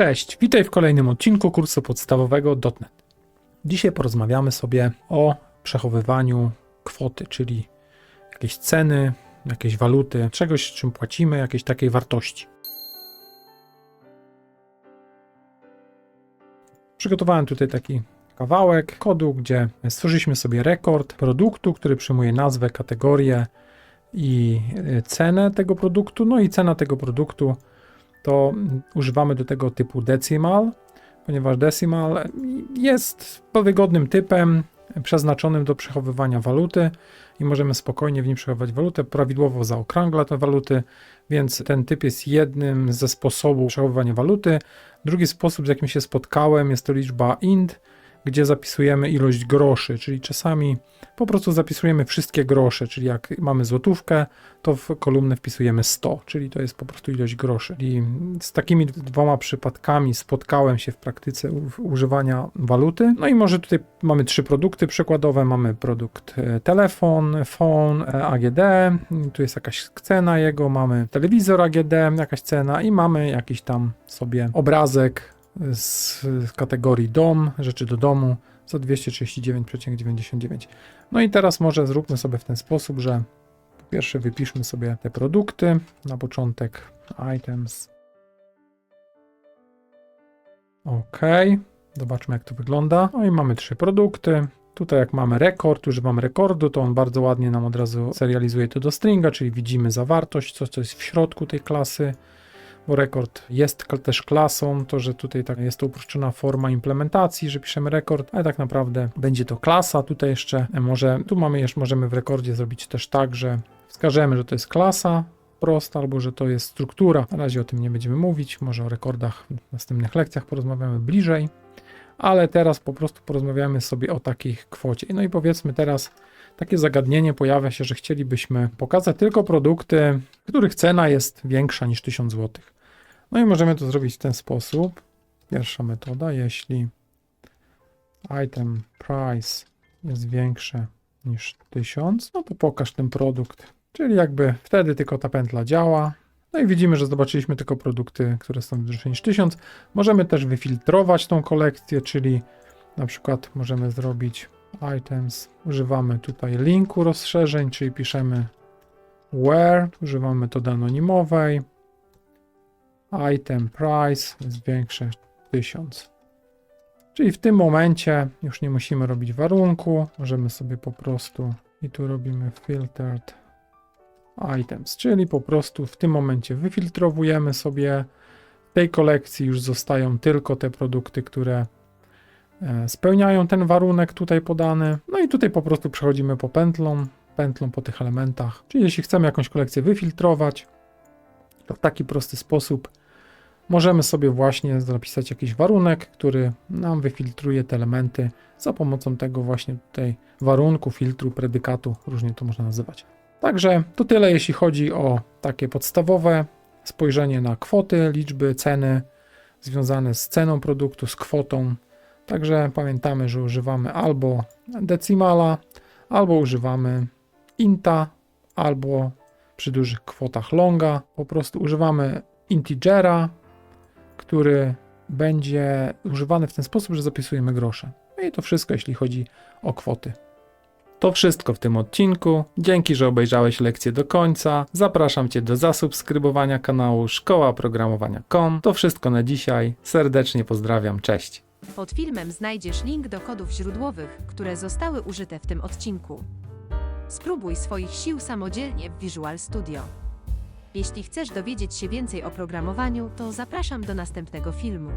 Cześć, witaj w kolejnym odcinku kursu podstawowego .NET. Dzisiaj porozmawiamy sobie o przechowywaniu kwoty, czyli jakiejś ceny, jakiejś waluty, czegoś, czym płacimy, jakiejś takiej wartości. Przygotowałem tutaj taki kawałek kodu, gdzie stworzyliśmy sobie rekord produktu, który przyjmuje nazwę, kategorię i y, cenę tego produktu. No i cena tego produktu to używamy do tego typu decimal, ponieważ decimal jest wygodnym typem przeznaczonym do przechowywania waluty i możemy spokojnie w nim przechowywać walutę, prawidłowo zaokrągla te waluty, więc ten typ jest jednym ze sposobów przechowywania waluty. Drugi sposób, z jakim się spotkałem, jest to liczba int, gdzie zapisujemy ilość groszy, czyli czasami po prostu zapisujemy wszystkie grosze, czyli jak mamy złotówkę, to w kolumnę wpisujemy 100, czyli to jest po prostu ilość groszy. I z takimi dwoma przypadkami spotkałem się w praktyce używania waluty. No i może tutaj mamy trzy produkty przykładowe. Mamy produkt e, telefon, phone, e, AGD, tu jest jakaś cena jego, mamy telewizor AGD, jakaś cena i mamy jakiś tam sobie obrazek z kategorii dom, rzeczy do domu za 239,99. No i teraz może zróbmy sobie w ten sposób, że po pierwsze wypiszmy sobie te produkty. Na początek items. OK. Zobaczmy jak to wygląda. No i mamy trzy produkty. Tutaj jak mamy rekord, używamy rekordu, to on bardzo ładnie nam od razu serializuje to do stringa, czyli widzimy zawartość, co, co jest w środku tej klasy bo rekord jest też klasą, to że tutaj tak jest to uproszczona forma implementacji, że piszemy rekord, ale tak naprawdę będzie to klasa. Tutaj jeszcze może, tu mamy jeszcze, możemy w rekordzie zrobić też tak, że wskażemy, że to jest klasa prosta, albo że to jest struktura. Na razie o tym nie będziemy mówić, może o rekordach w następnych lekcjach porozmawiamy bliżej, ale teraz po prostu porozmawiamy sobie o takich kwocie. No i powiedzmy teraz, takie zagadnienie pojawia się, że chcielibyśmy pokazać tylko produkty, których cena jest większa niż 1000 zł. No i możemy to zrobić w ten sposób. Pierwsza metoda, jeśli item price jest większe niż 1000, no to pokaż ten produkt. Czyli jakby wtedy tylko ta pętla działa. No i widzimy, że zobaczyliśmy tylko produkty, które są wyższe niż 1000. Możemy też wyfiltrować tą kolekcję, czyli na przykład możemy zrobić items, używamy tutaj linku rozszerzeń, czyli piszemy where, używamy metody anonimowej, item price jest większe 1000. Czyli w tym momencie już nie musimy robić warunku, możemy sobie po prostu i tu robimy filtered items, czyli po prostu w tym momencie wyfiltrowujemy sobie w tej kolekcji już zostają tylko te produkty, które e, spełniają ten warunek tutaj podany. No i tutaj po prostu przechodzimy po pętlą, pętlą po tych elementach. Czyli jeśli chcemy jakąś kolekcję wyfiltrować, to w taki prosty sposób możemy sobie właśnie zapisać jakiś warunek, który nam wyfiltruje te elementy za pomocą tego właśnie tutaj warunku, filtru, predykatu, różnie to można nazywać. Także to tyle, jeśli chodzi o takie podstawowe spojrzenie na kwoty, liczby, ceny związane z ceną produktu, z kwotą. Także pamiętamy, że używamy albo decimala, albo używamy inta, albo przy dużych kwotach longa. Po prostu używamy integera, który będzie używany w ten sposób, że zapisujemy grosze. No i to wszystko, jeśli chodzi o kwoty. To wszystko w tym odcinku. Dzięki, że obejrzałeś lekcję do końca. Zapraszam Cię do zasubskrybowania kanału Szkoła Programowania.com. To wszystko na dzisiaj. Serdecznie pozdrawiam. Cześć. Pod filmem znajdziesz link do kodów źródłowych, które zostały użyte w tym odcinku. Spróbuj swoich sił samodzielnie w Visual Studio. Jeśli chcesz dowiedzieć się więcej o programowaniu, to zapraszam do następnego filmu.